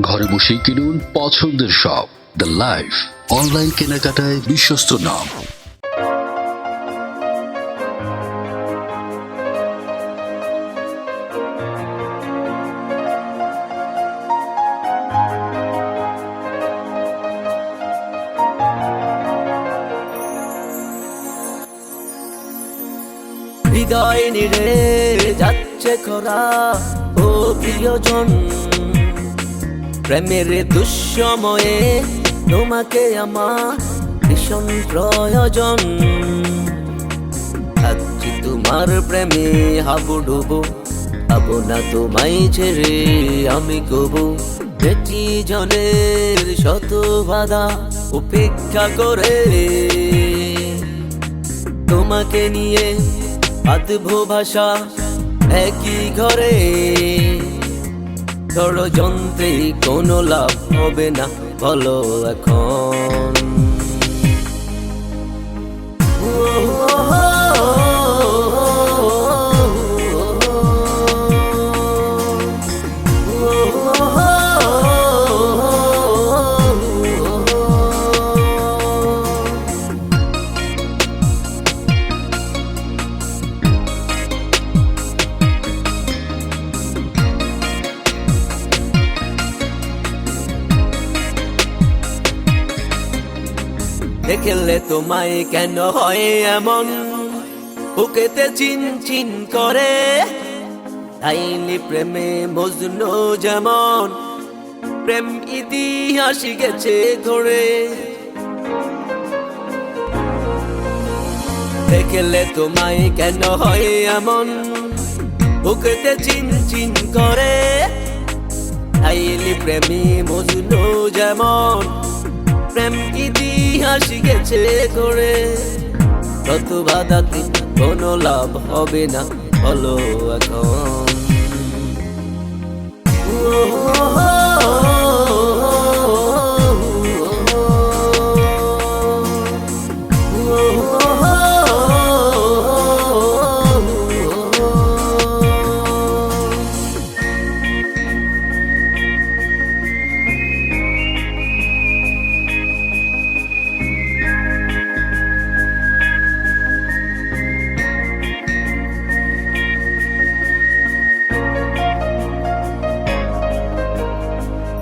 ঘরে বসেই কিনুন পছন্দের সব। দ্য লাইফ অনলাইন কেনাকাটায় বিশ্বস্ত নাম। হৃদয় নিড়ে যাচ্ছে খরা ও প্রিয়জন। প্রেমের দুঃসময়ে তোমাকে আমার ভীষণ প্রয়োজন। আজ তোমার প্রেমে হাবুডুবু হব না তোমায় ছেড়ে আমি গবু বেটি জনের শত বাধা উপেক্ষা করে তোমাকে নিয়ে আদভো ভাষা একই ঘরে। ষড়যন্ত্রে কোনো লাভ হবে না বলো এখন। দেখলে তোমায় কেন হয় এমন? বুকেতে চিন চিন করে আইনি প্রেমে মজনু যেমন। প্রেম ইতিহাস গেছে ধরে। দেখলে তোমায় কেন হয় এমন? বুকেতে চিন চিন করে আইলি প্রেমী মজনু যেমন। প্রেম ইতিহাস গেছে করে কত বাধাতে কোনো লাভ হবে না বলো এখন।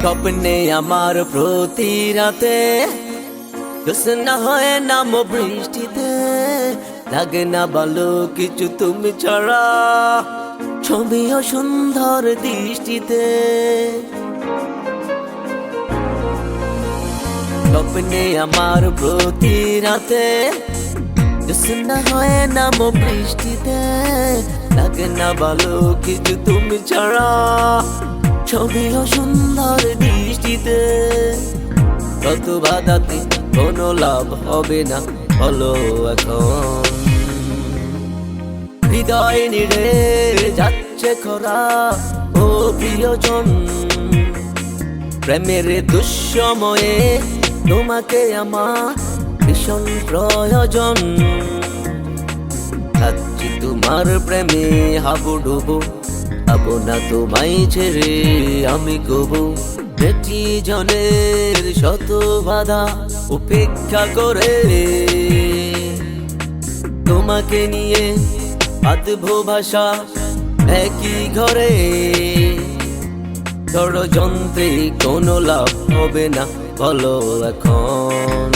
স্বপ্নে আমার প্রতি রাতে না হয় নাম বৃষ্টিতে। লাগে না ভালো কিছু তুমি ছাড়া ছবিও সুন্দর দৃষ্টিতে। স্বপ্নে আমার প্রতি রাতে না হয় নাম বৃষ্টিতে। লাগে না ভালো কিছু তুমি ছাড়া ছবিও সুন্দর দৃষ্টিতে। কত বাধাতে কোনো লাভ হবে না, বলো এখন। হৃদয় নিড়ে যাচ্ছে খরা, ও প্রিয়জন। প্রেমের দুঃসময়ে তোমাকে আমার ভীষণ প্রয়োজন। তোমার প্রেমে হাবুডুবু হব না তোমায় ছেড়ে আমি কবু বেটি জনের শত বাধা উপেক্ষা করে তোমাকে নিয়ে আদভো ভাষা একই ঘরে ষড়যন্ত্রে কোনো লাভ হবে না বলো এখন